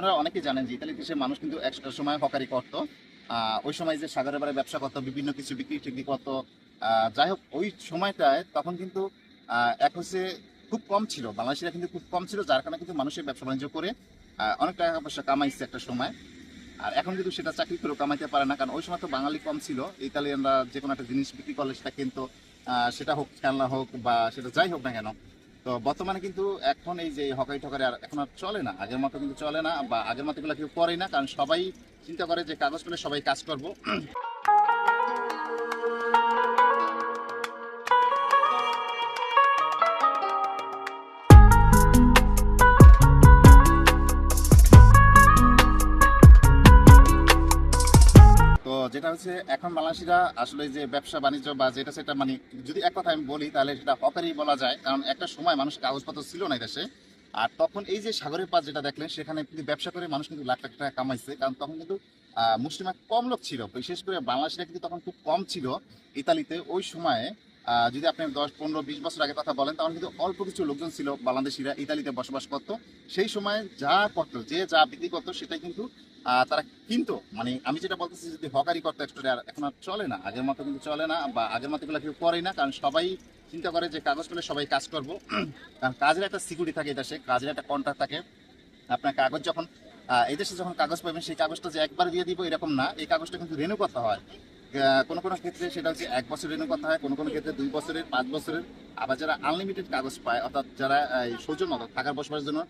আপনারা অনেকেই জানেন যে ইতালিতে সে মানুষ কিন্তু এক সময় হকারি করতো ওই সময় যে সাগরের বারে ব্যবসা করতো, বিভিন্ন কিছু বিক্রি টিক্রি করতো যাই হোক, ওই সময়টায় তখন কিন্তু এক হচ্ছে খুব কম ছিল, বাংলাদেশিরা কিন্তু খুব কম ছিল, যার কারণে কিন্তু মানুষের ব্যবসা বাণিজ্য করে অনেক টাকা পয়সা কামাইছে একটা সময়। আর এখন কিন্তু সেটা চাকরি করেও কামাইতে পারে না, কারণ ওই সময় তো বাঙালি কম ছিল, ইতালিয়ানরা যে কোনো একটা জিনিস বিক্রি করলে সেটা কিন্তু সেটা হোক, খেলনা হোক বা সেটা যাই হোক না কেন তো বর্তমানে কিন্তু এখন এই যে হকাই ঠকারি আর এখন আর চলে না। আগের মতো কিন্তু চলে না বা আগের মতো এগুলো কেউ করে না, কারণ সবাই চিন্তা করে যে কাগজ পেলে সবাই কাজ করব। তো যেটা হচ্ছে, এখন বাংলাদেশিরা আসলে যে ব্যবসা, বাণিজ্য বা যেটা সেটা মানে যদি এক কথা আমি বলি, তাহলে সেটা হকারই বলা যায়। কারণ একটা সময় মানুষ কাগজপত্র ছিল না দেশে। আর তখন এই যে সাগরের পাশ যেটা দেখলেন, সেখানে কিন্তু ব্যবসা করে মানুষ কিন্তু লাখ লাখ টাকা কামাইছে। কারণ তখন কিন্তু মুসলিমা কম লোক ছিল। বিশেষ করে বাংলাদেশিরা কিন্তু তখন খুব কম ছিল। ইতালিতে ওই সময়ে যদি আপনি দশ, পনেরো, বিশ বছর আগে কথা বলেন তখন কিন্তু অল্প কিছু লোকজন ছিল, বাংলাদেশিরা, ইতালিতে বসবাস করতো। সেই সময় যা করতো, যে যা বিক্রি করতো সেটাই কিন্তু তারা কিনতো। মানে আমি যেটা বলতেছি, যদি হকারি করতো একটু, আর এখন আর চলে না। আগের মতো কিন্তু চলে না, বা আগের মতো কেউ করে না, কারণ সবাই চিন্তা করে যে কাগজ পেলে সবাই কাজ করব। কারণ কাজের একটা সিকিউরিটি থাকে এটা সে কাজের একটা কন্ট্রাক্ট থাকে। আপনার কাগজ যখন এদেশে যখন কাগজ পাবেন, সেই কাগজটা যে একবার দিয়ে দিব, এরকম না। এই কাগজটা কিন্তু রেনু করতে হয়। কোনো কোনো ক্ষেত্রে সেটা হচ্ছে এক বছর রেনু করতে হয় কোনো কোনো ক্ষেত্রে দুই বছরের, পাঁচ বছরের। আবার যারা আনলিমিটেড কাগজ পায়, অর্থাৎ যারা সৌজন্য অর্থাৎ থাকার বসবাসের জন্য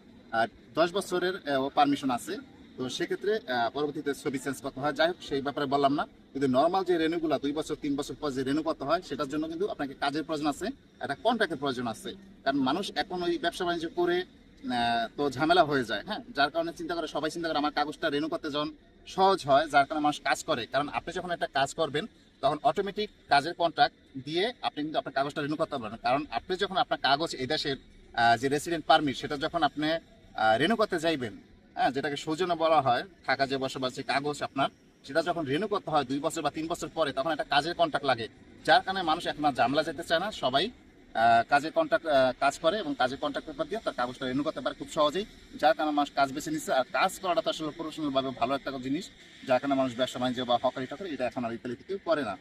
দশ বছরের পারমিশন আছে। তো সেক্ষেত্রে পরবর্তীতে ছবি চেঞ্জ করতে হয়। যাই হোক, সেই ব্যাপারে বললাম না। কিন্তু নর্মাল যে রেনুগুলো দুই বছর, তিন বছর পর যে রেনু করতে হয়, সেটার জন্য কিন্তু আপনাকে কাজের প্রয়োজন আছে, একটা কন্ট্রাক্টের প্রয়োজন আছে। কারণ মানুষ এখন ওই ব্যবসা বাণিজ্য করে তো ঝামেলা হয়ে যায় হ্যাঁ? যার কারণে চিন্তা করে, সবাই চিন্তা করে, আমার কাগজটা রেনু করতে যখন সহজ হয়, যার কারণে মানুষ কাজ করে। কারণ আপনি যখন একটা কাজ করবেন, তখন অটোমেটিক কাজের কন্ট্রাক্ট দিয়ে আপনি কিন্তু আপনার কাগজটা রেনু করতে পারবেন কারণ আপনি যখন আপনার কাগজ এই দেশের যে রেসিডেন্ট পারমিট সেটা যখন আপনি রেনু করতে যাইবেন হ্যাঁ যেটাকে সৌজন্য বলা হয়, থাকা যে বসবাস যে কাগজ আপনার, সেটা যখন রেনু করতে হয় দুই বছর বা তিন বছর পরে, তখন একটা কাজের কন্ট্রাক্ট লাগে। যার কারণে মানুষ এখন জামলা যেতে চায় না, সবাই কাজের কন্ট্রাক্ট কাজ করে এবং কাজের কন্ট্রাক্ট পেপার দিয়ে তার কাগজটা রেনু করতে পারে খুব সহজেই। যার কারণে মানুষ কাজ বেছে নিচ্ছে আর কাজ করাটা তো আসলে প্রফেশনাল ভাবে ভালো একটা জিনিস। যার কারণে মানুষ ব্যবসা বাণিজ্য বা হকারি টকারি এটা এখন আর ইতালিতে কেউ করে না।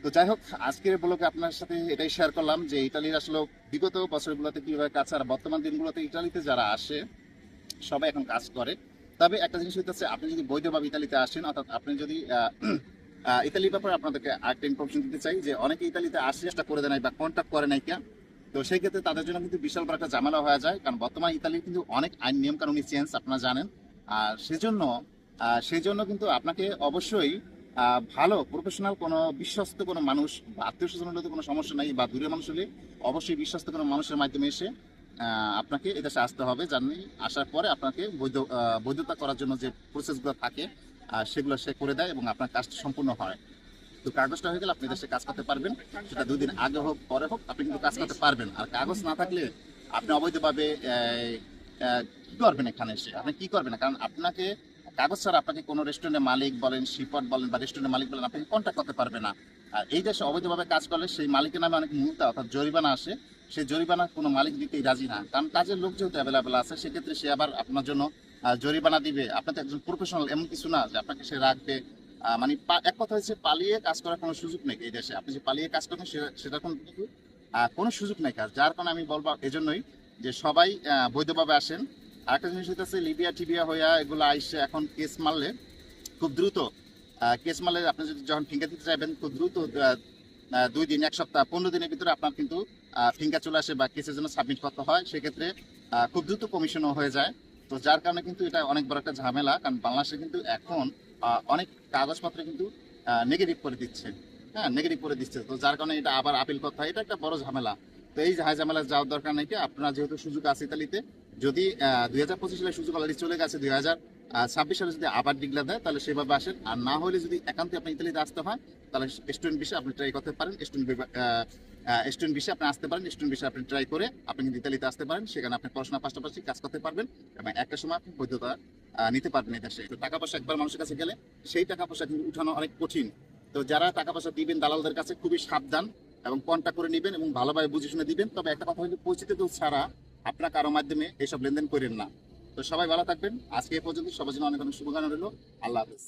তো যাই হোক, আজকের ব্লগে আপনার সাথে এটাই শেয়ার করলাম যে ইতালির আসলে বিগত বছরগুলোতে কীভাবে কাজ আর বর্তমান দিনগুলোতে ইতালিতে যারা আসে, সবাই এখন কাজ করে। তবে একটা জিনিস হইতেছে, আপনি যদি বৈধভাবে ইতালিতে আসেন, অর্থাৎ আপনি যদি ইতালির ব্যাপারে আপনাদেরকে আরেকটা ইনফরমেশন দিতে চাই যে অনেকে ইতালিতে আসে চেষ্টা করে দেয় বা কন্ট্যাক্ট করে নাই কেন? তো সেই ক্ষেত্রে তাদের জন্য কিন্তু বিশাল বড় একটা ঝামেলা হয়ে যায়। কারণ বর্তমানে ইতালির কিন্তু অনেক আইন নিয়ম কানুনি চেঞ্জ আপনারা জানেন। আর সেজন্য সেই জন্য কিন্তু আপনাকে অবশ্যই ভালো প্রফেশনাল কোনো বিশ্বস্ত কোনো মানুষ বা আত্মীয় স্বজন হলে কোনো সমস্যা নাই বা দূরের মানুষ হলে অবশ্যই বিশ্বস্ত কোনো মানুষের মাধ্যমে এসে আপনাকে এদেশে আসতে হবে। জানি, আসার পরে আপনাকে বৈধ বৈধতা করার জন্য যে প্রসেসগুলো থাকে সেগুলো সে করে দেয় এবং আপনার কাজটা সম্পূর্ণ হয়। তো কাগজটা হয়ে গেলে আপনি দেশে কাজ করতে পারবেন। সেটা দুই দিন আগে হোক, পরে হোক, আপনি কিন্তু কাজ করতে পারবেন। আর কাগজ না থাকলে আপনি অবৈধভাবে কি করবেন এখানে এসে? আপনি কি করবেন? কারণ আপনাকে, কাগজ ছাড়া আপনাকে কোনো রেস্টুরেন্টের মালিক বলেন শিপট বলেন বা রেস্টুরেন্টের মালিক বলেন আপনাকে কন্ট্যাক্ট করতে পারবে না। আর এই দেশে অবৈধভাবে কাজ করলে সেই মালিকের নামে অনেক মুহূর্তে অর্থাৎ জরিমানা আসে। সেই জরিমানা কোনো মালিক দিতেই রাজি না। কারণ কাজের লোক যেহেতু অ্যাভেলেবেল আছে, সেক্ষেত্রে সে আবার আপনার জন্য জরিমানা দিবে। আপনি তো একজন প্রফেশনাল এমন কিছু না যে আপনাকে সে রাখবে। মানে এক কথা হচ্ছে পালিয়ে কাজ করার কোনো সুযোগ নেই এই দেশে। আপনি যে পালিয়ে কাজ করবেন সে- সেটার কোনো কিন্তু কোনো সুযোগ নেই কাজ। যার কারণে আমি বলব এজন্যই যে সবাই বৈধভাবে আসেন। আর একটা জিনিস হচ্ছে লিবিয়া, টিবিয়া হইয়া এগুলো আইসে এখন কেস মারলে খুব দ্রুত কেস মারলে আপনি যদি যখন ফিঙ্গার দিতে চাইবেন খুব দ্রুত দুই দিন, এক সপ্তাহ, পনেরো দিনের ভিতরে আপনার কিন্তু ফিঙ্গার চলে আসে বা কেসের জন্য সাবমিট করতে হয়। সেক্ষেত্রে খুব দ্রুত কমিশনও হয়ে যায়। তো যার কারণে কিন্তু এটা অনেক বড় একটা ঝামেলা, কারণ বাংলাদেশে কিন্তু এখন অনেক কাগজপত্র কিন্তু নেগেটিভ করে দিচ্ছে। হ্যাঁ নেগেটিভ করে দিচ্ছে। তো যার কারণে এটা আবার আপিল করতে হয়। এটা একটা বড় ঝামেলা। তো এই হাই ঝামেলা যাওয়ার দরকার নেই কি? আপনার যেহেতু সুযোগ আছে ইতালিতে, যদি দুই হাজার পঁচিশ সালে সুযোগ অলরেডি চলে গেছে, দুই হাজার ছাব্বিশ সালে যদি আবার ডিগ্লা দেয়, তাহলে সেভাবে আসেন। আর না হলে যদি একান্তে আপনি ইতালিতে আসতে হয়, তাহলে স্টুডেন্ট বিষয়ে আপনি ট্রাই করতে পারেন। স্টুডেন্ট স্টুডেন্ট বিষয়ে আপনি আসতে পারেন স্টুডেন্ট বিষয়ে আপনি ট্রাই করে আপনি কিন্তু ইতালিতে আসতে পারেন, সেখানে আপনি পড়াশোনা পাশাপাশি কাজ করতে পারবেন এবং একটা সময় আপনি বৈধতা নিতে পারবেন এই দেশে। তো টাকা পয়সা একবার মানুষের কাছে গেলে সেই টাকা পয়সা কিন্তু উঠানো অনেক কঠিন। তো যারা টাকা পয়সা দিবেন দালালদের কাছে খুবই সাবধান এবং কন্ট্যাক্ট করে নেবেন এবং ভালোভাবে বুঝে শুনে দিবেন। তবে একটা কথা হচ্ছে পরিচিত কেউ ছাড়া আপনার কারও মাধ্যমে এসব লেনদেন করেন না। তো সবাই ভালো থাকবেন। আজকে এই পর্যন্ত, সবার জন্য অনেক অনেক শুভকামনা রইল। আল্লাহ হাফেজ।